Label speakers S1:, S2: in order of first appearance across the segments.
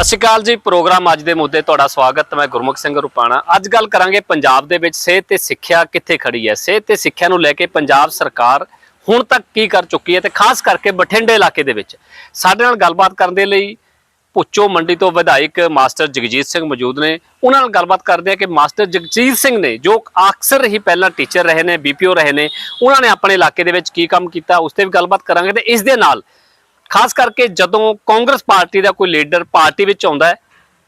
S1: ਸਤਿ ਸ਼੍ਰੀ ਅਕਾਲ ਜੀ, ਪ੍ਰੋਗਰਾਮ ਅੱਜ ਦੇ ਮੁੱਦੇ ਤੁਹਾਡਾ ਸਵਾਗਤ, ਮੈਂ ਗੁਰਮੁਖ ਸਿੰਘ ਰੁਪਾਣਾ। ਅੱਜ ਗੱਲ ਕਰਾਂਗੇ ਪੰਜਾਬ ਦੇ ਵਿੱਚ ਸਿਹਤ ਤੇ ਸਿੱਖਿਆ ਕਿੱਥੇ ਖੜੀ ਹੈ। ਸਿਹਤ ਤੇ ਸਿੱਖਿਆ ਨੂੰ ਲੈ ਕੇ ਪੰਜਾਬ ਸਰਕਾਰ ਹੁਣ ਤੱਕ ਕੀ ਕਰ ਚੁੱਕੀ ਹੈ ਤੇ ਖਾਸ ਕਰਕੇ ਬਠਿੰਡੇ ਇਲਾਕੇ ਦੇ ਵਿੱਚ। ਸਾਡੇ ਨਾਲ ਗੱਲਬਾਤ ਕਰਨ ਦੇ ਲਈ ਪੁੱਚੋ ਮੰਡੀ ਤੋਂ ਵਿਧਾਇਕ ਮਾਸਟਰ ਜਗਜੀਤ ਸਿੰਘ ਮੌਜੂਦ ਨੇ। ਉਹਨਾਂ ਨਾਲ ਗੱਲਬਾਤ ਕਰਦੇ ਆ ਕਿ ਮਾਸਟਰ ਜਗਜੀਤ ਸਿੰਘ ਨੇ, ਜੋ ਅਕਸਰ ਹੀ ਪਹਿਲਾਂ ਟੀਚਰ ਰਹੇ ਨੇ, ਬੀਪੀਓ ਰਹੇ ਨੇ, ਉਹਨਾਂ ਨੇ ਆਪਣੇ ਇਲਾਕੇ ਦੇ ਵਿੱਚ ਕੀ ਕੰਮ ਕੀਤਾ, ਉਸ ਤੇ ਵੀ ਗੱਲਬਾਤ ਕਰਾਂਗੇ ਤੇ ਇਸ ਦੇ ਨਾਲ ਖਾਸ ਕਰਕੇ ਜਦੋਂ ਕਾਂਗਰਸ ਪਾਰਟੀ ਦਾ ਕੋਈ ਲੀਡਰ ਪਾਰਟੀ ਵਿੱਚ ਆਉਂਦਾ ਹੈ,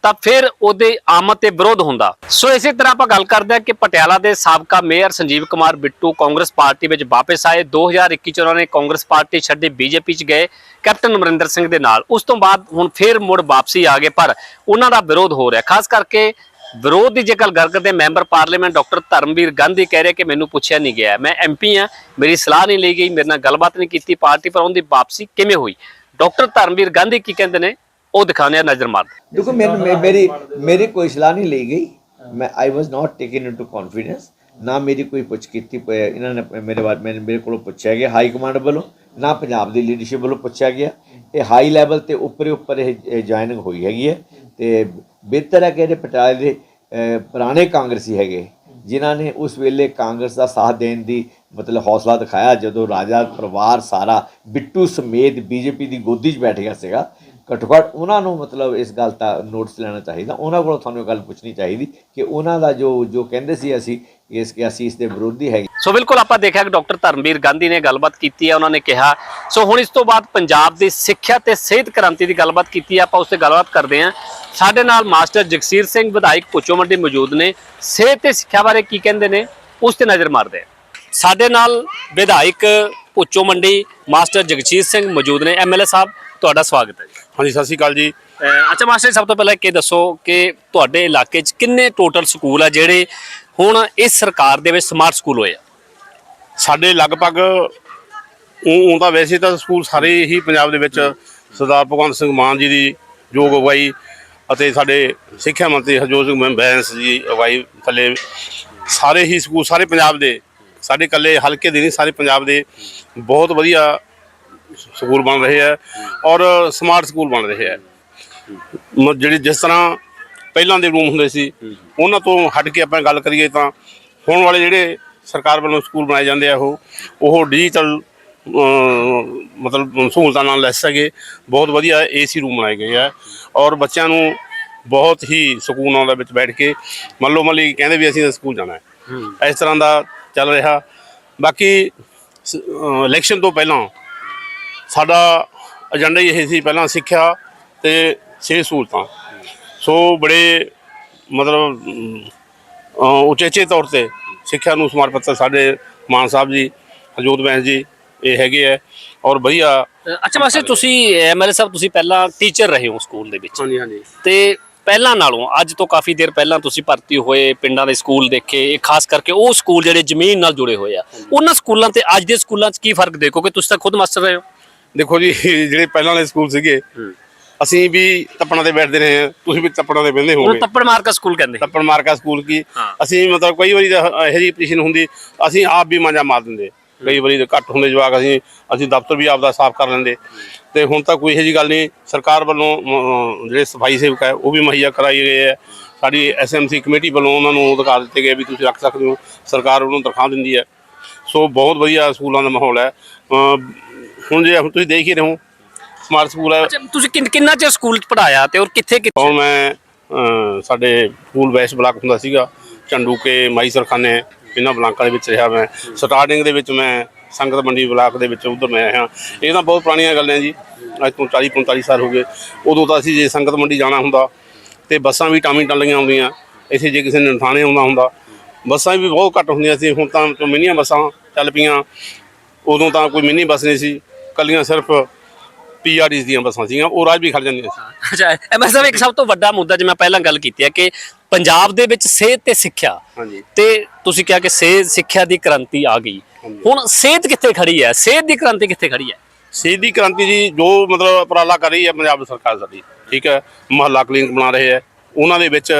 S1: ਤਾਂ ਫਿਰ ਉਹਦੇ ਆਮਦ ਤੇ ਵਿਰੋਧ ਹੁੰਦਾ। ਸੋ ਇਸੇ ਤਰ੍ਹਾਂ ਆਪਾਂ ਗੱਲ ਕਰਦੇ ਹਾਂ ਕਿ ਪਟਿਆਲਾ ਦੇ ਸਾਬਕਾ ਮੇਅਰ ਸੰਜੀਵ ਕੁਮਾਰ ਬਿੱਟੂ ਕਾਂਗਰਸ ਪਾਰਟੀ ਵਿੱਚ ਵਾਪਸ ਆਏ। 2021 ਚ ਉਹਨਾਂ ਨੇ ਕਾਂਗਰਸ ਪਾਰਟੀ ਛੱਡੀ ਬੀਜੇਪੀ ਚ ਗਏ, ਕੈਪਟਨ ਅਮਰਿੰਦਰ ਸਿੰਘ ਦੇ ਨਾਲ। ਉਸ ਤੋਂ ਬਾਅਦ ਹੁਣ ਫਿਰ ਮੁੜ ਵਾਪਸੀ ਆ ਗਏ, ਪਰ ਉਹਨਾਂ ਦਾ ਵਿਰੋਧ ਹੋ ਰਿਹਾ। ਖਾਸ ਕਰਕੇ ਵਿਰੋਧ ਦੀ ਜੇ ਗੱਲ ਕਰਦੇ, member parliament doctor Dharamvir Gandhi ਕਹਿ ਰਹੇ ਕਿ ਮੈਨੂੰ ਪੁੱਛਿਆ ਨਹੀਂ ਗਿਆ। ਮੈਂ ਐਮਪੀ ਆ ਮੇਰੀ ਸਲਾਹ ਨਹੀਂ ਲਈ ਗਈ, ਮੇਰੇ ਨਾਲ ਗੱਲਬਾਤ ਨਹੀਂ ਕੀਤੀ, ਪਾਰਟੀ ਪਰ ਉਹਦੀ ਵਾਪਸੀ ਕਿਵੇਂ ਹੋਈ? ਡਾਕਟਰ ਧਰਮਵੀਰ ਗਾਂਧੀ ਕੀ ਕਹਿੰਦੇ ਨੇ? ਉਹ ਦਿਖਾਣੇ ਆ ਨਜ਼ਰ ਮਾਰ
S2: ਦੇਖੋ ਮੇਰੀ ਮੇਰੀ ਕੋਈ ਸਲਾਹ ਨਹੀਂ ਲਈ ਗਈ। ਮੈਂ I was not taken into confidence ਨਾ ਮੇਰੀ ਕੋਈ ਪੁੱਛ ਕੀਤੀ ਇਹਨਾਂ ਨੇ ਮੇਰੇ ਬਾਰੇ ਮੇਰੇ ਕੋਲੋਂ ਪੁੱਛਿਆ ਗਿਆ ਹਾਈ ਕਮਾਂਡ ਵੱਲੋਂ, ਨਾ ਪੰਜਾਬ ਦੀ ਲੀਡਰਸ਼ਿਪ ਵੱਲੋਂ ਪੁੱਛਿਆ ਗਿਆ। ਇਹ ਹਾਈ ਲੈਵਲ ਤੇ ਉੱਪਰ ਉੱਪਰ ਇਹ ਜੁਆਇਨਿੰਗ ਹੋਈ ਹੈਗੀ ਹੈ। ਤੇ ਬਿਹਤਰ ਹੈ ਕਿ ਜਿਹੜੇ ਪਟਿਆਲੇ ਦੇ ਪੁਰਾਣੇ ਕਾਂਗਰਸੀ ਹੈਗੇ, ਜਿਨ੍ਹਾਂ ਨੇ ਉਸ ਵੇਲੇ ਕਾਂਗਰਸ ਦਾ ਸਾਥ ਦੇਣ ਦੀ ਮਤਲਬ ਹੌਸਲਾ ਦਿਖਾਇਆ, ਜਦੋਂ ਰਾਜਾ ਪਰਿਵਾਰ ਸਾਰਾ ਬਿੱਟੂ ਸਮੇਤ ਬੀਜੇਪੀ ਦੀ ਗੋਦੀ 'ਚ ਬੈਠ ਗਿਆ ਸੀਗਾ। ਘੱਟੋ ਘੱਟ ਉਹਨਾਂ ਨੂੰ ਮਤਲਬ ਇਸ ਗੱਲ ਦਾ ਨੋਟਿਸ ਲੈਣਾ ਚਾਹੀਦਾ। ਉਹਨਾਂ ਕੋਲੋਂ ਤੁਹਾਨੂੰ ਇਹ ਗੱਲ ਪੁੱਛਣੀ ਚਾਹੀਦੀ ਕਿ ਉਹਨਾਂ ਦਾ ਜੋ ਜੋ ਕਹਿੰਦੇ ਸੀ ਅਸੀਂ ਇਸ ਕਿ ਅਸੀਂ ਇਸ ਦੇ ਵਿਰੋਧੀ ਹੈਗੇ।
S1: ਸੋ ਬਿਲਕੁਲ ਆਪਾਂ ਦੇਖਿਆ ਕਿ ਡਾਕਟਰ ਧਰਮਵੀਰ ਗਾਂਧੀ ਨੇ ਗੱਲਬਾਤ ਕੀਤੀ ਹੈ ਉਹਨਾਂ ਨੇ ਕਿਹਾ। ਸੋ ਹੁਣ ਇਸ ਤੋਂ ਬਾਅਦ ਪੰਜਾਬ ਦੀ ਸਿੱਖਿਆ ਤੇ ਸਿਹਤ ਕ੍ਰਾਂਤੀ ਦੀ ਗੱਲਬਾਤ ਕੀਤੀ ਹੈ ਆਪਾਂ ਉਸ ਤੇ ਗੱਲਬਾਤ ਕਰਦੇ ਹਾਂ। ਸਾਡੇ ਨਾਲ ਮਾਸਟਰ ਜਗਸੀਰ ਸਿੰਘ ਵਿਧਾਇਕ ਪੁੱਚੋ ਮੰਡੀ ਮੌਜੂਦ ਨੇ। ਸਿਹਤ ਤੇ ਸਿੱਖਿਆ ਬਾਰੇ ਕੀ ਕਹਿੰਦੇ ਨੇ ਉਸ ਤੇ ਨਜ਼ਰ ਮਾਰਦੇ ਹਾਂ। ਸਾਡੇ ਨਾਲ ਵਿਧਾਇਕ ਪੁੱਚੋ ਮੰਡੀ ਮਾਸਟਰ ਜਗਜੀਤ ਸਿੰਘ ਮੌਜੂਦ ਨੇ। ਐਮਐਲਏ ਸਾਹਿਬ ਤੁਹਾਡਾ ਸਵਾਗਤ ਹੈ ਜੀ।
S3: ਹਾਂਜੀ ਸਤਿ ਸ਼੍ਰੀ ਅਕਾਲ ਜੀ।
S1: ਅੱਛਾ ਮਾਸਟਰ ਜੀ, ਸਭ ਤੋਂ ਪਹਿਲਾਂ ਇਹ ਦੱਸੋ ਕਿ ਤੁਹਾਡੇ ਇਲਾਕੇ 'ਚ ਕਿੰਨੇ ਟੋਟਲ ਸਕੂਲ ਆ ਜਿਹੜੇ ਹੁਣ ਇਸ ਸਰਕਾਰ ਦੇ ਵਿੱਚ ਸਮਾਰਟ ਸਕੂਲ ਹੋਏ ਆ।
S3: ਸਾਡੇ ਲਗਭਗ ਉਹ ਤਾਂ ਵੈਸੇ ਤਾਂ ਸਕੂਲ ਸਾਰੇ ਹੀ ਪੰਜਾਬ ਦੇ ਵਿੱਚ ਸਰਦਾਰ ਭਗਵੰਤ ਸਿੰਘ ਮਾਨ ਜੀ ਦੀ ਯੋਗ ਅਗਵਾਈ ਅਤੇ ਸਾਡੇ ਸਿੱਖਿਆ ਮੰਤਰੀ ਹਰਜੋਤ ਸਿੰਘ ਬੈਂਸ ਜੀ ਅਗਵਾਈ ਥੱਲੇ ਸਾਰੇ ਹੀ ਸਕੂਲ ਸਾਰੇ ਪੰਜਾਬ ਦੇ, ਸਾਡੇ ਇਕੱਲੇ ਹਲਕੇ ਦੇ ਨਹੀਂ, ਸਾਰੇ ਪੰਜਾਬ ਦੇ ਬਹੁਤ ਵਧੀਆ ਸਕੂਲ ਬਣ ਰਹੇ ਆ ਔਰ ਸਮਾਰਟ ਸਕੂਲ ਬਣ ਰਹੇ ਆ। ਮ- ਜਿਹੜੀ ਜਿਸ ਤਰ੍ਹਾਂ ਪਹਿਲਾਂ ਦੇ ਰੂਮ ਹੁੰਦੇ ਸੀ। ਉਹਨਾਂ ਤੋਂ ਹਟ ਕੇ ਆਪਾਂ ਗੱਲ ਕਰੀਏ ਤਾਂ ਹੁਣ ਵਾਲੇ ਜਿਹੜੇ ਸਰਕਾਰ ਵੱਲੋਂ ਸਕੂਲ ਬਣਾਏ ਜਾਂਦੇ ਆ ਉਹ ਉਹ ਡਿਜੀਟਲ ਮਤਲਬ ਸਹੂਲਤਾਂ ਨਾਲ ਲੈਸ ਹੈਗੇ। ਬਹੁਤ ਵਧੀਆ ਏਸੀ ਰੂਮ ਬਣਾਏ ਗਏ ਆ। ਔਰ ਬੱਚਿਆਂ ਨੂੰ ਬਹੁਤ ਹੀ ਸਕੂਨ ਆਉਂਦਾ ਵਿੱਚ ਬੈਠ ਕੇ। ਮੰਨ ਲਓ ਮੰਨ ਲਈ ਕਹਿੰਦੇ ਵੀ ਅਸੀਂ ਸਕੂਲ ਜਾਣਾ ਹੈ। ਇਸ ਤਰ੍ਹਾਂ ਦਾ ਚੱਲ ਰਿਹਾ। ਬਾਕੀ ਇਲੈਕਸ਼ਨ ਤੋਂ ਪਹਿਲਾਂ ਸਾਡਾ ਏਜੰਡਾ ਹੀ ਇਹ ਸੀ। ਪਹਿਲਾਂ ਸਿੱਖਿਆ ਤੇ ਸਿਹਤ ਸਹੂਲਤਾਂ। ਸੋ ਬੜੇ ਮਤਲਬ ਉਚੇਚੇ ਤੌਰ ਤੇ ਸਿੱਖਿਆ ਨੂੰ ਸਮਰਪਿਤ ਸਾਡੇ ਮਾਨ ਸਾਹਿਬ ਜੀ ਹਰਜੋਤ ਬੈਂਸ ਜੀ ਇਹ ਹੈਗੇ ਆ ਔਰ ਵਧੀਆ
S1: ਅੱਛਾ ਮਾਸਟਰ ਤੁਸੀਂ ਐਮਐਲਏ ਸਾਹਿਬ ਤੁਸੀਂ ਪਹਿਲਾਂ ਟੀਚਰ ਰਹੇ ਹੋ ਸਕੂਲ ਦੇ ਵਿੱਚ।
S3: ਹਾਂਜੀ ਹਾਂਜੀ।
S1: ਤੇ ਪਹਿਲਾਂ ਨਾਲੋਂ ਅੱਜ ਤੋਂ ਕਾਫੀ ਦੇਰ ਪਹਿਲਾਂ ਤੁਸੀਂ ਭਰਤੀ ਹੋਏ ਪਿੰਡਾਂ ਦੇ ਸਕੂਲ ਦੇਖੇ ਇਹ ਖਾਸ ਕਰਕੇ ਉਹ ਸਕੂਲ ਜਿਹੜੇ ਜ਼ਮੀਨ ਨਾਲ ਜੁੜੇ ਹੋਏ ਆ ਉਹਨਾਂ ਸਕੂਲਾਂ ਤੇ ਅੱਜ ਦੇ ਸਕੂਲਾਂ 'ਚ ਕੀ ਫ਼ਰਕ ਦੇਖੋਗੇ ਤੁਸੀਂ ਤਾਂ ਖੁਦ ਮਾਸਟਰ ਰਹੇ ਹੋ।
S3: ਦੇਖੋ ਜੀ ਜਿਹੜੇ ਪਹਿਲਾਂ ਵਾਲੇ ਸਕੂਲ ਸੀਗੇ ਅਸੀਂ ਵੀ ਤੱਪੜਾਂ ਤੇ ਬੈਠਦੇ ਰਹੇ ਹਾਂ। ਤੁਸੀਂ ਵੀ ਤੱਪੜਾਂ ਤੇ
S1: ਉਹਨੂੰ
S3: ਹੋਗੇ
S1: ਤੱਪੜ ਮਾਰ ਕੇ ਸਕੂਲ ਕਹਿੰਦੇ।
S3: ਤੱਪੜ ਮਾਰਕਾ ਸਕੂਲ ਕੀ?
S1: ਹਾਂ।
S3: ਅਸੀਂ ਮਤਲਬ ਕਈ ਵਾਰੀ ਤਾਂ ਇਹੋ ਜਿਹੀ ਪੋਜੀਸ਼ਨ ਹੁੰਦੀ ਅਸੀਂ ਆਪ ਵੀ ਮਾਂਜਾ ਮਾਰ ਦਿੰਦੇ। ਕਈ ਵਾਰੀ ਤਾਂ ਘੱਟ ਹੁੰਦੇ ਜਵਾਕ ਅਸੀਂ ਅਸੀਂ ਦਫ਼ਤਰ ਵੀ ਆਪਦਾ ਸਾਫ਼ ਕਰ ਲੈਂਦੇ। ਤੇ ਹੁਣ ਤਾਂ ਕੋਈ ਇਹੋ ਜਿਹੀ ਗੱਲ ਨਹੀਂ ਸਰਕਾਰ ਵੱਲੋਂ ਅਮ, ਜਿਹੜੇ ਸਫ਼ਾਈ ਸੇਵਕ ਹੈ ਉਹ ਵੀ ਮੁਹੱਈਆ ਕਰਾਈ ਗਏ ਹੈ। ਸਾਡੀ ਐਸਐਮਸੀ ਕਮੇਟੀ ਵੱਲੋਂ ਉਹਨਾਂ ਨੂੰ ਅਧਿਕਾਰ ਦਿੱਤੇ ਗਏ ਵੀ ਤੁਸੀਂ ਰੱਖ ਸਕਦੇ ਹੋ। ਸਰਕਾਰ ਉਹਨੂੰ ਤਨਖਾਹ ਦਿੰਦੀ ਹੈ। ਸੋ ਬਹੁਤ ਵਧੀਆ ਸਕੂਲਾਂ ਦਾ ਮਾਹੌਲ ਹੈ। ਅਮ, ਹੁਣ ਜੇ ਹੁਣ ਤੁਸੀਂ ਦੇਖ ਹੀ ਰਹੇ ਹੋ ਸਮਾਰਟ ਸਕੂਲ ਹੈ।
S1: ਅੱਛਾ ਤੁਸੀਂ ਕਿੰਨ- ਕਿੰਨਾ ਚਿਰ ਸਕੂਲ 'ਚ ਪੜਾਇਆ ਤੇ ਔਰ ਕਿੱਥੇ ਕਿੱਥੇ?
S3: ਹੁਣ ਮੈਂ ਅਹ, ਸਾਡੇ ਸਕੂਲ ਵੈਸਟ ਬਲਾਕ ਹੁੰਦਾ ਸੀਗਾ ਝੰਡੂਕੇ ਮਾਈ ਸਰਖਾਨੇ ਇਹਨਾਂ ਬਲਾਕਾਂ ਦੇ ਵਿੱਚ ਰਿਹਾ ਮੈਂ। ਸਟਾਰਟਿੰਗ ਦੇ ਵਿੱਚ ਮੈਂ ਸੰਗਤ ਮੰਡੀ ਬਲਾਕ ਦੇ ਵਿੱਚ ਉਧਰ ਮੈਂ ਆਇਆ ਇਹ ਤਾਂ ਬਹੁਤ ਪੁਰਾਣੀਆਂ ਗੱਲਾਂ ਜੀ ਅੱਜ ਤੋਂ 40 45 ਸਾਲ ਹੋ ਗਏ। ਉਦੋਂ ਤਾਂ ਅਸੀਂ ਜੇ ਸੰਗਤ ਮੰਡੀ ਜਾਣਾ ਹੁੰਦਾ ਤੇ ਬੱਸਾਂ ਵੀ ਟਾਮੀ ਟਾਲੀਆਂ ਆਉਂਦੀਆਂ ਇੱਥੇ ਜੇ ਕਿਸੇ ਨੇ ਨਥਾਣੇ ਆਉਣਾ ਹੁੰਦਾ ਬੱਸਾਂ ਵੀ ਬਹੁਤ ਘੱਟ ਹੁੰਦੀਆਂ ਸੀ। ਹੁਣ ਤਾਂ ਤੋਂ ਮਿੰਨੀਆਂ ਬੱਸਾਂ ਚੱਲ ਪਈਆਂ। ਉਦੋਂ ਤਾਂ ਕੋਈ ਮਿੰਨੀ ਬੱਸ ਨਹੀਂ ਸੀ। ਕੱਲੀਆਂ ਸਿਰਫ ਪੀਆਰਟੀਸ ਦੀਆਂ ਬੱਸਾਂ ਸੀਗੀਆਂ ਉਹ ਰਾਜ ਵੀ ਖੜ ਜਾਂਦੀਆਂ ਸੀ।
S1: ਅੱਛਾ ਐਮਐਲਏ ਸਾਹਿਬ ਇੱਕ ਸਭ ਤੋਂ ਵੱਡਾ ਮੁੱਦਾ ਜਿਵੇਂ ਪਹਿਲਾਂ ਗੱਲ ਕੀਤੀ ਹੈ ਕਿ ਪੰਜਾਬ ਦੇ ਵਿੱਚ ਸਿਹਤ ਤੇ ਸਿੱਖਿਆ
S3: ਹਾਂਜੀ।
S1: ਤੇ ਤੁਸੀਂ ਕਿਹਾ ਕਿ ਸਿਹਤ ਸਿੱਖਿਆ ਦੀ ਕ੍ਰਾਂਤੀ ਆ ਗਈ। ਹੁਣ ਸਿਹਤ ਕਿੱਥੇ ਖੜੀ ਹੈ? ਸਿਹਤ ਦੀ ਕ੍ਰਾਂਤੀ ਕਿੱਥੇ ਖੜੀ ਹੈ?
S3: ਸਿੱਧੀ ਕ੍ਰਾਂਤੀ ਜੀ ਜੋ ਮਤਲਬ ਉਪਰਾਲਾ ਕਰ ਰਹੀ ਹੈ ਪੰਜਾਬ ਸਰਕਾਰ ਸਾਡੀ ਠੀਕ ਹੈ ਮਹੱਲਾ ਕਲੀਨਿਕ ਬਣਾ ਰਹੇ ਹੈ ਉਹਨਾਂ ਦੇ ਵਿੱਚ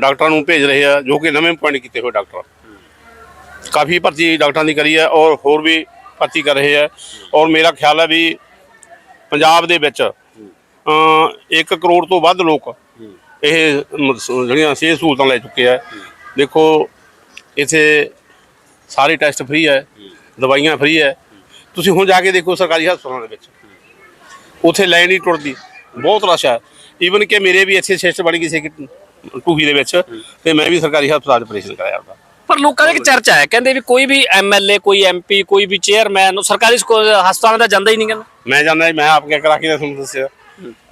S3: ਡਾਕਟਰਾਂ ਨੂੰ ਭੇਜ ਰਹੇ ਆ ਜੋ ਕਿ ਨਵੇਂ ਅਪਾਇੰਟ ਕੀਤੇ ਹੋਏ ਡਾਕਟਰ। ਕਾਫੀ ਭਰਤੀ ਡਾਕਟਰਾਂ ਦੀ ਕਰੀ ਹੈ ਔਰ ਹੋਰ ਵੀ ਭਰਤੀ ਕਰ ਰਹੇ ਹੈ। ਔਰ ਮੇਰਾ ਖਿਆਲ ਹੈ ਵੀ ਪੰਜਾਬ ਦੇ ਵਿੱਚ ਅ, 1 ਕਰੋੜ ਤੋਂ ਵੱਧ ਲੋਕ ਇਹ ਜਿਹੜੀਆਂ ਸਿਹਤ ਸਹੂਲਤਾਂ ਲੈ ਚੁੱਕੇ ਆ। ਦੇਖੋ ਇੱਥੇ ਸਾਰੇ ਟੈਸਟ ਫ੍ਰੀ ਹੈ ਦਵਾਈਆਂ ਫ੍ਰੀ ਹੈ। ਤੁਸੀਂ ਹੁਣ ਜਾ ਕੇ ਦੇਖੋ ਸਰਕਾਰੀ ਹਸਪਤਾਲਾਂ ਦੇ ਵਿੱਚ। ਉੱਥੇ ਲਾਈਨ ਨਹੀਂ ਟੁੱਟਦੀ। ਬਹੁਤ ਰਸ਼ ਹੈ। ਈਵਨ ਕਿ ਮੇਰੇ ਵੀ ਇੱਥੇ ਸਿਸਟਮ ਬਣ ਗਈ ਸੀ ਕਿ ਟੂਹੀ ਦੇ ਵਿੱਚ ਤੇ ਮੈਂ ਵੀ ਸਰਕਾਰੀ ਹਸਪਤਾਲ 'ਚ ਆਪਰੇਸ਼ਨ ਕਰਾਇਆ ਉਹਦਾ।
S1: ਪਰ ਲੋਕਾਂ ਦੀ ਇੱਕ ਚਰਚਾ ਹੈ। ਕਹਿੰਦੇ ਵੀ ਕੋਈ ਵੀ ਐਮਐਲਏ ਕੋਈ ਐਮਪੀ ਕੋਈ ਵੀ ਚੇਅਰਮੈਨ ਸਰਕਾਰੀ ਸਕੂ- ਹਸਪਤਾਲਾਂ ਦਾ ਜਾਂਦਾ ਹੀ ਨਹੀਂ ਕਹਿੰਦਾ।
S3: ਮੈਂ ਜਾਂਦਾ ਮੈਂ ਆਪ ਕਿਆ ਕਰਾ ਕੇ ਤੁਹਾਨੂੰ ਦੱਸਿਆ।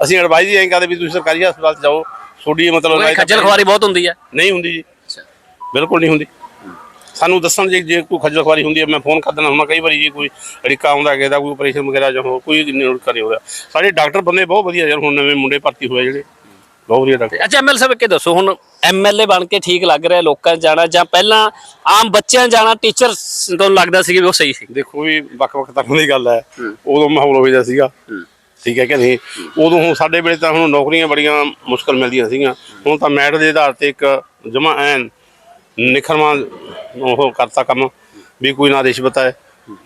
S3: ਅਸੀਂ ਐਡਵਾਈਜ਼ ਹੀ ਐਂ ਕਰਦੇ ਵੀ ਤੁਸੀਂ ਸਰਕਾਰੀ ਹਸਪਤਾਲ 'ਚ ਜਾਓ। ਤੁਹਾਡੀ ਮਤਲਬ
S1: ਉਹ ਖੱਜਲ ਖੁਆਰੀ ਬਹੁਤ ਹੁੰਦੀ ਹੈ।
S3: ਨਹੀਂ ਹੁੰਦੀ ਜੀ। ਬਿਲਕੁਲ ਨਹੀਂ ਹੁੰਦੀ। ਸਾਨੂੰ ਦੱਸਣ ਜੇ ਜੇ ਕੋਈ ਖੱਜਲ ਖੁਆਰੀ ਹੁੰਦੀ ਹੈ ਮੈਂ ਫੋਨ ਕਰ ਦਿੰਦਾ ਹੁੰਦਾ। ਕਈ ਵਾਰੀ ਜੀ ਕੋਈ ਰਿਕਾ ਆਉਂਦਾ ਕਿਸੇ ਦਾ ਕੋਈ ਆਪਰੇਸ਼ਨ ਵਗੈਰਾ ਜਾਂ ਹੋਰ ਕੋਈ ਨਹੀਂ ਕਰੇ ਹੋਇਆ। ਸਾਡੇ ਡਾਕਟਰ ਬੰਦੇ ਬਹੁਤ ਵਧੀਆ ਯਾਰ ਹੁਣ ਨਵੇਂ ਮੁੰਡੇ ਭਰਤੀ ਹੋਏ ਜਿਹੜੇ। ਬਹੁਤ ਵਧੀਆ ਡਾਕਟਰ।
S1: ਅੱਛਾ ਐਮਐਲ ਸਾਹਿਬ ਇਹ ਦੱਸੋ ਹੁਣ ਐਮਐਲਏ ਬਣ ਕੇ ਠੀਕ ਲੱਗ ਰਿਹਾ ਲੋਕਾਂ ਜਾਣਾ ਜਾਂ ਪਹਿਲਾਂ ਆਮ ਬੱਚਿਆਂ ਜਾਣਾ ਟੀਚਰ ਤੋਂ ਲੱਗਦਾ ਸੀ ਕਿ ਉਹ ਸਹੀ ਸੀ?
S3: ਦੇਖੋ ਵੀ ਵੱਖ-ਵੱਖ ਤਰ੍ਹਾਂ ਦੀ ਗੱਲ ਹੈ। ਉਦੋਂ ਮਾਹੌਲ ਹੋ ਜਿਹਾ ਸੀਗਾ। ਠੀਕ ਹੈ ਕਿ ਨਹੀਂ? ਉਦੋਂ ਹੁਣ ਸਾਡੇ ਵੇਲੇ ਤਾਂ ਹੁਣ ਨੌਕਰੀਆਂ ਬੜੀਆਂ ਮੁਸ਼ਕਲ ਮਿਲਦੀਆਂ ਸੀਗੀਆਂ। ਹੁਣ ਤਾਂ ਮੈਰਿਟ ਦੇ ਆਧਾਰ ਤੇ ਇੱਕ ਜਮਾ ਐਨ ਨਿਖਰਵਾ ਉਹ ਕਰਤਾ ਕੰਮ ਵੀ ਕੋਈ ਨਾ ਰਿਸ਼ਵਤ ਹੈ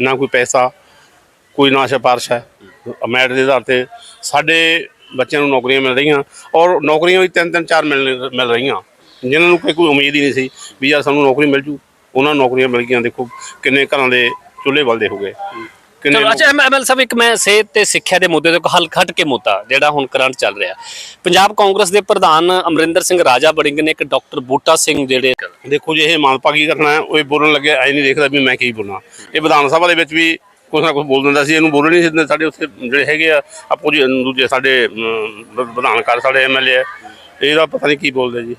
S3: ਨਾ ਕੋਈ ਪੈਸਾ ਕੋਈ ਨਾ ਸਿਫਾਰਿਸ਼ ਹੈ। ਮੈਰਿਟ ਦੇ ਆਧਾਰ ਤੇ ਸਾਡੇ ਬੱਚਿਆਂ ਨੂੰ ਨੌਕਰੀਆਂ ਮਿਲ ਰਹੀਆਂ ਔਰ ਨੌਕਰੀਆਂ ਵੀ ਤਿੰਨ ਤਿੰਨ ਚਾਰ ਮਿਲ ਮਿਲ ਰਹੀਆਂ। ਜਿਨ੍ਹਾਂ ਨੂੰ ਕੋਈ ਉਮੀਦ ਹੀ ਨਹੀਂ ਸੀ ਵੀ ਯਾਰ ਸਾਨੂੰ ਨੌਕਰੀ ਮਿਲ ਜੂ। ਉਹਨਾਂ ਨੂੰ ਨੌਕਰੀਆਂ ਮਿਲ ਗਈਆਂ। ਦੇਖੋ ਕਿੰਨੇ ਘਰਾਂ ਦੇ ਚੁੱਲ੍ਹੇ ਬਲਦੇ ਹੋ ਗਏ।
S1: ਚਲੋ ਅੱਛਾ ਐਮਐਲ ਸਾਹਿਬ ਇੱਕ ਮੈਂ ਸਿਹਤ ਤੇ ਸਿੱਖਿਆ ਦੇ ਮੁੱਦੇ ਤੋਂ ਹਲ ਖੱਟ ਕੇ ਮੁੱਦਾ ਜਿਹੜਾ ਹੁਣ ਕਰੰਟ ਚੱਲ ਰਿਹਾ। ਪੰਜਾਬ ਕਾਂਗਰਸ ਦੇ ਪ੍ਰਧਾਨ ਅਮਰਿੰਦਰ ਸਿੰਘ ਰਾਜਾ ਬੜਿੰਗ ਨੇ ਇੱਕ ਡਾਕਟਰ ਬੂਟਾ ਸਿੰਘ ਜਿਹੜੇ
S3: ਦੇਖੋ ਜੇ ਇਹ ਮਾਨਪਾਗੀ ਕਰਨਾ ਹੈ? ਉਹ ਬੋਲਣ ਲੱਗੇ ਐ ਨਹੀਂ ਦੇਖਦਾ ਵੀ ਮੈਂ ਕੀ ਬੋਲਾਂ। ਇਹ ਵਿਧਾਨ ਸਭਾ ਦੇ ਵਿੱਚ ਵੀ ਕੁਛ ਨਾ ਕੁਛ ਬੋਲ ਦਿੰਦਾ ਸੀ ਇਹਨੂੰ ਬੋਲਣ ਨਹੀਂ ਸੀ ਦਿੰਦੇ ਸਾਡੇ ਉੱਥੇ ਜਿਹੜੇ ਹੈਗੇ ਆ ਆਪੋ ਜੀ ਦੂਜੇ ਸਾਡੇ ਵਿਧਾਨਕਾਰ ਸਾਡੇ ਐਮਐਲਏ ਇਹਦਾ ਪਤਾ ਨਹੀਂ ਕੀ ਬੋਲਦੇ ਜੀ।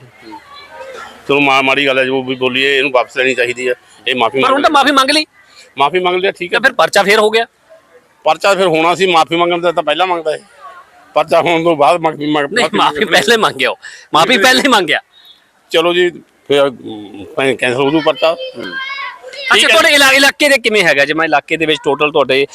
S3: ਚਲੋ ਮਾ ਮਾੜੀ ਗੱਲ ਹੈ ਜੋ ਵੀ ਬੋਲੀਏ ਇਹਨੂੰ ਵਾਪਸ ਲੈਣੀ ਚਾਹੀਦੀ ਹੈ ਇਹ ਮਾਫੀ
S1: ਪਰ ਹੁਣ ਤਾਂ ਮਾਫੀ ਮੰਗ ਲਈ।
S3: ਮਾਫੀ ਮੰਗ ਲਿਆ ਠੀਕ ਹੈ।
S1: ਫਿਰ ਪਰਚਾ ਫੇਰ ਹੋ ਗਿਆ।
S3: ਪਰਚਾ ਫਿਰ ਹੋਣਾ ਸੀ ਮਾਫੀ ਮੰਗਣ ਦਾ ਤਾਂ ਪਹਿਲਾਂ ਮੰਗਦਾ ਹੈ ਪਰਚਾ ਹੋਣ ਤੋਂ ਬਾਅਦ ਮਾਫੀ ਮੰਗ
S1: ਨਹੀਂ ਮਾਫੀ ਪਹਿਲੇ ਮੰਗਿਆ ਉਹ। ਮਾਫੀ ਪਹਿਲੇ ਮੰਗਿਆ।
S3: ਚਲੋ ਜੀ ਫਿਰ ਕੈਂਸਲ ਹੋ ਜੂ ਪਰਚਾ।
S1: ਅੱਛਾ ਤੁਹਾਡੇ ਇਲਾ- ਇਲਾਕੇ ਦੇ ਕਿਵੇਂ ਹੈਗਾ? ਜਿਵੇਂ ਇਲਾਕੇ ਦੇ ਵਿੱਚ ਟੋਟਲ ਤੁਹਾਡੇ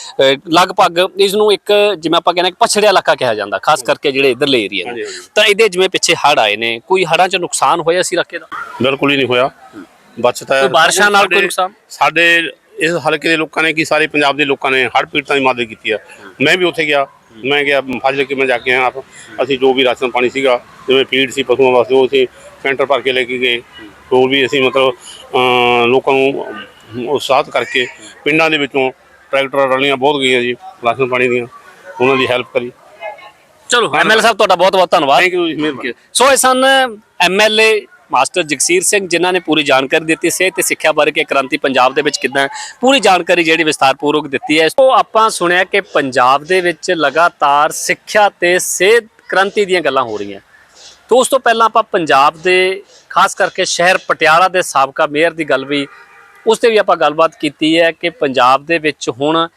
S1: ਲਗਭਗ ਇਸ ਨੂੰ ਇੱਕ ਜਿਵੇਂ ਆਪਾਂ ਕਹਿੰਦੇ ਪਛੜਿਆ ਇਲਾਕਾ ਕਿਹਾ ਜਾਂਦਾ ਖਾਸ ਕਰਕੇ ਜਿਹੜੇ ਇਧਰਲੇ ਏਰੀਆ ਨੇ। ਤਾਂ ਇਹਦੇ ਜਿਵੇਂ ਪਿੱਛੇ ਹੜ ਆਏ ਨੇ ਕੋਈ ਹੜਾਂ 'ਚ ਨੁਕਸਾਨ ਹੋਇਆ ਸੀ ਇਲਾਕੇ ਦਾ?
S3: ਬਿਲਕੁਲ ਹੀ ਨਹੀਂ ਹੋਇਆ। ਬਚਤਾ
S1: ਕੋਈ ਬਾਰਿਸ਼ਾਂ ਨਾਲ ਕੋਈ ਨੁਕਸਾਨ?
S3: ਸਾਡੇ ਇਸ ਹਲਕੇ ਦੇ ਲੋਕਾਂ ਨੇ ਕੀ ਸਾਰੇ ਪੰਜਾਬ ਦੇ ਲੋਕਾਂ ਨੇ ਹੜ੍ਹ ਪੀੜਤਾਂ ਦੀ ਮਦਦ ਕੀਤੀ ਆ। ਮੈਂ ਵੀ ਉੱਥੇ ਗਿਆ। ਮੈਂ ਗਿਆ ਫਾਜ਼ਿਲ ਕੇ ਮੈਂ ਜਾ ਕੇ ਆਇਆ ਆਪ? ਅਸੀਂ ਜੋ ਵੀ ਰਾਸ਼ਨ ਪਾਣੀ ਸੀਗਾ ਜਿਵੇਂ ਫੀਡ ਸੀ ਪਸ਼ੂਆਂ ਵਾਸਤੇ ਉਹ ਅਸੀਂ ਕੈਂਟਰ ਭਰ ਕੇ ਲੈ ਕੇ ਗਏ। ਹੋਰ ਵੀ ਅਸੀਂ ਮਤਲਬ ਲੋਕਾਂ ਨੂੰ ਉਤਸ਼ਾਹਿਤ ਕਰਕੇ ਪਿੰਡਾਂ ਦੇ ਵਿੱਚੋਂ ਟਰੈਕਟਰ ਰਲੀਆਂ ਬਹੁਤ ਗਈਆਂ ਜੀ ਰਾਸ਼ਨ ਪਾਣੀ ਦੀਆਂ ਉਹਨਾਂ ਦੀ ਹੈਲਪ ਕਰੀ।
S1: ਚਲੋ ਐਮਐਲ ਸਾਹਿਬ ਤੁਹਾਡਾ ਬਹੁਤ ਬਹੁਤ ਧੰਨਵਾਦ।
S3: ਥੈਂਕ ਯੂ ਜੀ ਮਿਹਰਬਾਨੀ।
S1: ਸੋ ਇਹ ਸਨ ਐਮਐਲਏ ਮਾਸਟਰ ਜਗਸੀਰ ਸਿੰਘ ਜਿਨ੍ਹਾਂ ਨੇ ਪੂਰੀ ਜਾਣਕਾਰੀ ਦਿੱਤੀ ਸਿਹਤ ਤੇ ਸਿੱਖਿਆ ਬਾਰੇ ਕਿ ਕ੍ਰਾਂਤੀ ਪੰਜਾਬ ਦੇ ਵਿੱਚ ਕਿੱਦਾਂ ਪੂਰੀ ਜਾਣਕਾਰੀ ਜਿਹੜੀ ਵਿਸਤਾਰਪੂਰਵਕ ਦਿੱਤੀ ਹੈ। ਸੋ ਆਪਾਂ ਸੁਣਿਆ ਕਿ ਪੰਜਾਬ ਦੇ ਵਿੱਚ ਲਗਾਤਾਰ ਸਿੱਖਿਆ ਤੇ ਸਿਹਤ ਕ੍ਰਾਂਤੀ ਦੀਆਂ ਗੱਲਾਂ ਹੋ ਰਹੀਆਂ। ਤੋਂ ਉਸ ਤੋਂ ਪਹਿਲਾਂ ਆਪਾਂ ਪੰਜਾਬ ਦੇ, ਖਾਸ ਕਰਕੇ ਸ਼ਹਿਰ ਪਟਿਆਲਾ ਦੇ ਸਾਬਕਾ ਮੇਅਰ ਦੀ ਗੱਲ ਵੀ, ਉਸ ਤੇ ਵੀ ਆਪਾਂ ਗੱਲਬਾਤ ਕੀਤੀ ਹੈ ਕਿ ਪੰਜਾਬ ਦੇ ਵਿੱਚ ਹੁਣ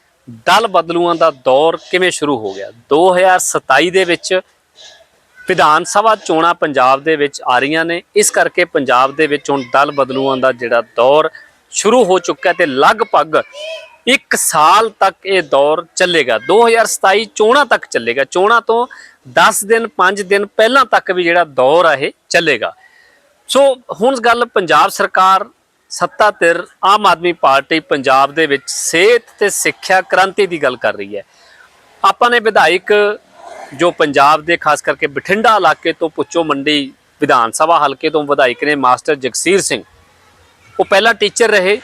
S1: ਦਲ ਬਦਲੂਆਂ ਦਾ ਦੌਰ ਕਿਵੇਂ ਸ਼ੁਰੂ ਹੋ ਗਿਆ? 2027 ਦੇ ਵਿੱਚ ਵਿਧਾਨ ਸਭਾ ਚੋਣਾਂ ਪੰਜਾਬ ਦੇ ਵਿੱਚ ਆ ਰਹੀਆਂ ਨੇ। ਇਸ ਕਰਕੇ ਪੰਜਾਬ ਦੇ ਵਿੱਚ ਹੁਣ ਦਲ ਬਦਲੂਆਂ ਦਾ ਜਿਹੜਾ ਦੌਰ ਸ਼ੁਰੂ ਹੋ ਚੁੱਕਾ ਹੈ ਤੇ ਲਗਭਗ ਇੱਕ ਸਾਲ ਤੱਕ ਇਹ ਦੌਰ ਚੱਲੇਗਾ। 2027 ਚੋਣਾਂ ਤੱਕ ਚੱਲੇਗਾ। ਚੋਣਾਂ ਤੋਂ 10 ਦਿਨ 5 ਦਿਨ ਪਹਿਲਾਂ ਤੱਕ ਵੀ ਜਿਹੜਾ ਦੌਰ ਆ, ਇਹ ਚੱਲੇਗਾ। ਸੋ ਹੁਣ ਗੱਲ ਪੰਜਾਬ ਸਰਕਾਰ, ਸੱਤਾ ਧਿਰ, ਆਮ ਆਦਮੀ ਪਾਰਟੀ ਪੰਜਾਬ ਦੇ ਵਿੱਚ ਸਿਹਤ ਤੇ ਸਿੱਖਿਆ ਕ੍ਰਾਂਤੀ ਦੀ ਗੱਲ ਕਰ ਰਹੀ ਹੈ। ਆਪਾਂ ਨੇ ਵਿਧਾਇਕ ਜੋ ਪੰਜਾਬ ਦੇ, ਖਾਸ ਕਰਕੇ ਬਠਿੰਡਾ ਇਲਾਕੇ ਤੋਂ ਪੁੱਛੋ ਮੰਡੀ ਵਿਧਾਨ ਸਭਾ ਹਲਕੇ ਤੋਂ ਵਿਧਾਇਕ ਨੇ ਮਾਸਟਰ ਜਗਸੀਰ ਸਿੰਘ। ਉਹ ਪਹਿਲਾਂ ਟੀਚਰ ਰਹੇ,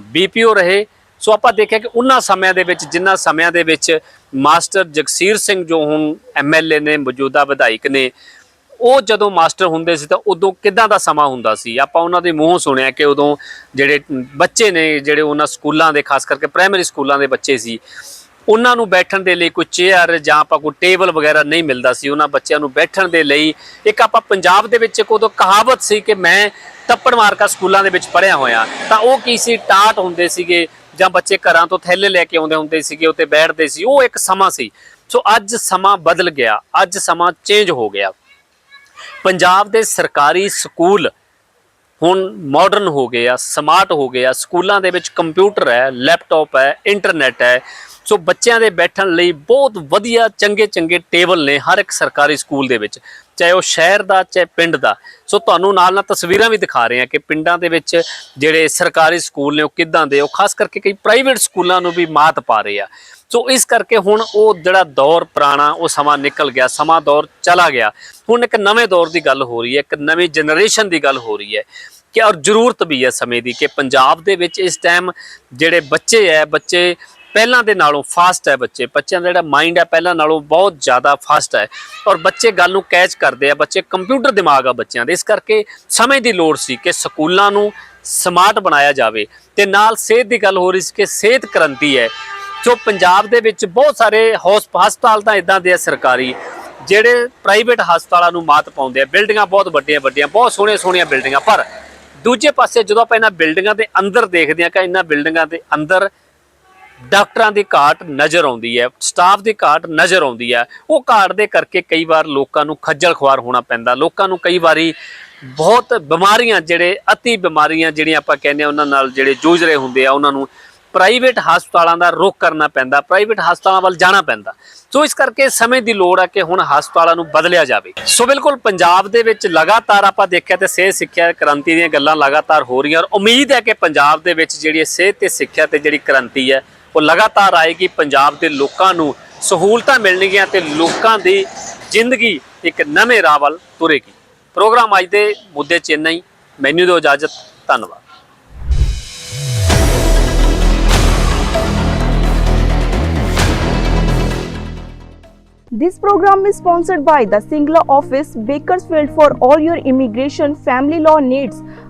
S1: ਬੀਪੀਓ ਰਹੇ ਸੋ ਆਪਾਂ ਦੇਖਿਆ ਕਿ ਉਹਨਾਂ ਸਮਿਆਂ ਦੇ ਵਿੱਚ, ਜਿੰਨਾ ਸਮਿਆਂ ਦੇ ਵਿੱਚ ਮਾਸਟਰ ਜਗਸੀਰ ਸਿੰਘ ਜੋ ਹੁਣ ਐਮਐਲਏ ਨੇ, ਮੌਜੂਦਾ ਵਿਧਾਇਕ ਨੇ, ਉਹ ਜਦੋਂ ਮਾਸਟਰ ਹੁੰਦੇ ਸੀ ਤਾਂ ਉਦੋਂ ਕਿਦਾਂ ਦਾ ਸਮਾਂ ਹੁੰਦਾ ਸੀ? ਆਪਾਂ ਉਹਨਾਂ ਦੇ ਮੂੰਹੋਂ ਸੁਣਿਆ ਕਿ ਉਦੋਂ ਜਿਹੜੇ ਬੱਚੇ ਨੇ, ਜਿਹੜੇ ਉਹਨਾਂ ਸਕੂਲਾਂ ਦੇ, ਖਾਸ ਕਰਕੇ ਪ੍ਰਾਇਮਰੀ ਸਕੂਲਾਂ ਦੇ ਬੱਚੇ ਸੀ, ਉਹਨਾਂ ਨੂੰ ਬੈਠਣ ਦੇ ਲਈ ਕੋਈ ਚੇਅਰ ਜਾਂ ਆਪਾਂ ਕੋਈ ਟੇਬਲ ਵਗੈਰਾ ਨਹੀਂ ਮਿਲਦਾ ਸੀ ਉਹਨਾਂ ਬੱਚਿਆਂ ਨੂੰ ਬੈਠਣ ਦੇ ਲਈ। ਇੱਕ ਆਪਾਂ ਪੰਜਾਬ ਦੇ ਵਿੱਚ ਇੱਕ ਉਦੋਂ ਕਹਾਵਤ ਸੀ ਕਿ ਮੈਂ ਟੱਪੜ ਮਾਰਕਾ ਸਕੂਲਾਂ ਦੇ ਵਿੱਚ ਪੜ੍ਹਿਆ ਹੋਇਆ। ਤਾਂ ਉਹ ਕੀ ਸੀ? ਟਾਟ ਹੁੰਦੇ ਸੀਗੇ। ਜਾਂ ਬੱਚੇ ਘਰਾਂ ਤੋਂ ਥੈਲੇ ਲੈ ਕੇ ਆਉਂਦੇ ਹੁੰਦੇ ਸੀਗੇ ਉੱਤੇ ਬੈਠਦੇ ਸੀ, ਉਹ ਇੱਕ ਸਮਾਂ ਸੀ। ਸੋ ਅੱਜ ਸਮਾਂ ਬਦਲ ਗਿਆ, ਅੱਜ ਸਮਾਂ ਚੇਂਜ ਹੋ ਗਿਆ। ਪੰਜਾਬ ਦੇ ਸਰਕਾਰੀ ਸਕੂਲ ਹੁਣ ਮਾਡਰਨ ਹੋ ਗਏ ਆ ਸਮਾਰਟ ਹੋ ਗਏ ਆ। ਸਕੂਲਾਂ ਦੇ ਵਿੱਚ ਕੰਪਿਊਟਰ ਹੈ ਲੈਪਟਾਪ ਹੈ ਇੰਟਰਨੈਟ ਹੈ। ਸੋ ਬੱਚਿਆਂ ਦੇ ਬੈਠਣ ਲਈ ਬਹੁਤ ਵਧੀਆ ਚੰਗੇ ਚੰਗੇ ਟੇਬਲ ਨੇ ਹਰ ਇੱਕ ਸਰਕਾਰੀ ਸਕੂਲ ਦੇ ਵਿੱਚ, ਚਾਹੇ ਉਹ ਸ਼ਹਿਰ ਦਾ, ਚਾਹੇ ਪਿੰਡ ਦਾ। ਸੋ ਤੁਹਾਨੂੰ ਨਾਲ ਨਾਲ ਤਸਵੀਰਾਂ ਵੀ ਦਿਖਾ ਰਹੇ ਹਾਂ ਕਿ ਪਿੰਡਾਂ ਦੇ ਵਿੱਚ ਜਿਹੜੇ ਸਰਕਾਰੀ ਸਕੂਲ ਨੇ ਉਹ ਕਿੱਦਾਂ ਦੇ, ਉਹ ਖਾਸ ਕਰਕੇ ਕਈ ਪ੍ਰਾਈਵੇਟ ਸਕੂਲਾਂ ਨੂੰ ਵੀ ਮਾਤ ਪਾ ਰਹੇ ਆ। ਸੋ ਇਸ ਕਰਕੇ ਹੁਣ ਉਹ ਜਿਹੜਾ ਦੌਰ ਪੁਰਾਣਾ, ਉਹ ਸਮਾਂ ਨਿਕਲ ਗਿਆ, ਸਮਾਂ ਦੌਰ ਚਲਾ ਗਿਆ। ਹੁਣ ਇੱਕ ਨਵੇਂ ਦੌਰ ਦੀ ਗੱਲ ਹੋ ਰਹੀ ਹੈ, ਇੱਕ ਨਵੀਂ ਜਨਰੇਸ਼ਨ ਦੀ ਗੱਲ ਹੋ ਰਹੀ ਹੈ ਕਿ ਔਰ ਜ਼ਰੂਰਤ ਵੀ ਹੈ ਸਮੇਂ ਦੀ ਕਿ ਪੰਜਾਬ ਦੇ ਵਿੱਚ ਇਸ ਟਾਈਮ ਜਿਹੜੇ ਬੱਚੇ ਹੈ, ਬੱਚੇ ਪਹਿਲਾਂ ਦੇ ਨਾਲੋਂ ਫਾਸਟ ਹੈ ਬੱਚੇ। ਬੱਚਿਆਂ ਦਾ ਜਿਹੜਾ ਮਾਈਂਡ ਹੈ, ਪਹਿਲਾਂ ਨਾਲੋਂ ਬਹੁਤ ਜ਼ਿਆਦਾ ਫਾਸਟ ਹੈ। ਔਰ ਬੱਚੇ ਗੱਲ ਨੂੰ ਕੈਚ ਕਰਦੇ ਆ, ਬੱਚੇ ਕੰਪਿਊਟਰ ਦਿਮਾਗ ਆ ਬੱਚਿਆਂ ਦੇ। ਇਸ ਕਰਕੇ ਸਮੇਂ ਦੀ ਲੋੜ ਸੀ ਕਿ ਸਕੂਲਾਂ ਨੂੰ ਸਮਾਰਟ ਬਣਾਇਆ ਜਾਵੇ। ਤੇ ਨਾਲ ਸਿਹਤ ਦੀ ਗੱਲ ਹੋ ਰਹੀ ਸੀ ਕਿ ਸਿਹਤ ਕ੍ਰਾਂਤੀ ਹੈ, ਜੋ ਪੰਜਾਬ ਦੇ ਵਿੱਚ ਬਹੁਤ ਸਾਰੇ ਹੌਸ- ਹਸਪਤਾਲ ਤਾਂ ਇਦਾਂ ਦੇ ਆ ਸਰਕਾਰੀ, ਜਿਹੜੇ ਪ੍ਰਾਈਵੇਟ ਹਸਪਤਾਲਾਂ ਨੂੰ ਮਾਤ ਪਾਉਂਦੇ ਆ। ਬਿਲਡਿੰਗਾਂ ਬਹੁਤ ਵੱਡੀਆਂ ਵੱਡੀਆਂ, ਬਹੁਤ ਸੋਹਣੀਆਂ ਸੋਹਣੀਆਂ ਬਿਲਡਿੰਗਾਂ ਪਰ ਦੂਜੇ ਪਾਸੇ ਜਦੋਂ ਆਪਾਂ ਇਹਨਾਂ ਬਿਲਡਿੰਗਾਂ ਦੇ ਅੰਦਰ ਦੇਖਦੇ ਹਾਂ ਕਿ ਇਹਨਾਂ ਬਿਲਡਿੰਗਾਂ ਦੇ ਅੰਦਰ ਡਾਕਟਰਾਂ ਦੀ ਘਾਟ ਨਜ਼ਰ ਆਉਂਦੀ ਹੈ ਸਟਾਫ ਦੀ ਘਾਟ ਨਜ਼ਰ ਆਉਂਦੀ ਹੈ। ਉਹ ਘਾਟ ਦੇ ਕਰਕੇ ਕਈ ਵਾਰ ਲੋਕਾਂ ਨੂੰ ਖੱਜਲ ਖੁਆਰ ਹੋਣਾ ਪੈਂਦਾ। ਲੋਕਾਂ ਨੂੰ ਕਈ ਵਾਰੀ ਬਹੁਤ ਬਿਮਾਰੀਆਂ ਜਿਹੜੇ, ਅਤੀ ਬਿਮਾਰੀਆਂ ਜਿਹੜੀਆਂ ਆਪਾਂ ਕਹਿੰਦੇ ਆ ਉਹਨਾਂ ਨਾਲ ਜਿਹੜੇ ਜੂਝ ਰਹੇ ਹੁੰਦੇ ਆ, ਉਹਨਾਂ ਨੂੰ ਪ੍ਰਾਈਵੇਟ ਹਸਪਤਾਲਾਂ ਦਾ ਰੁਖ ਕਰਨਾ ਪੈਂਦਾ ਪ੍ਰਾਈਵੇਟ ਹਸਪਤਾਲਾਂ ਵੱਲ ਜਾਣਾ ਪੈਂਦਾ। ਸੋ ਇਸ ਕਰਕੇ ਸਮੇਂ ਦੀ ਲੋੜ ਹੈ ਕਿ ਹੁਣ ਹਸਪਤਾਲਾਂ ਨੂੰ ਬਦਲਿਆ ਜਾਵੇ। ਸੋ ਬਿਲਕੁਲ ਪੰਜਾਬ ਦੇ ਵਿੱਚ ਲਗਾਤਾਰ ਆਪਾਂ ਦੇਖਿਆ ਤੇ ਸਿਹਤ ਸਿੱਖਿਆ ਕ੍ਰਾਂਤੀ ਦੀਆਂ ਗੱਲਾਂ ਲਗਾਤਾਰ ਹੋ ਰਹੀਆਂ ਔਰ ਉਮੀਦ ਹੈ ਕਿ ਪੰਜਾਬ ਦੇ ਵਿੱਚ ਜਿਹੜੀ ਸਿਹਤ ਤੇ ਸਿੱਖਿਆ ਤੇ ਜਿਹੜੀ ਕ੍ਰਾਂਤੀ ਹੈ ਉਹ ਲਗਾਤਾਰ ਆਏਗੀ ਪੰਜਾਬ ਦੇ ਲੋਕਾਂ ਨੂੰ ਸਹੂਲਤਾਂ ਮਿਲਣਗੀਆਂ ਤੇ ਲੋਕਾਂ ਦੀ ਜ਼ਿੰਦਗੀ ਇੱਕ ਨਵੇਂ ਰਾਹ ਵੱਲ ਤੁਰੇਗੀ ਪ੍ਰੋਗਰਾਮ ਅੱਜ ਦੇ ਮੁੱਦੇ ਚੇਨਈ ਮੈਨੂੰ ਦਿਓ ਇਜਾਜ਼ਤ ਧੰਨਵਾਦ
S4: This program is sponsored by the Singla office, Bakersfield for all your immigration family law needs.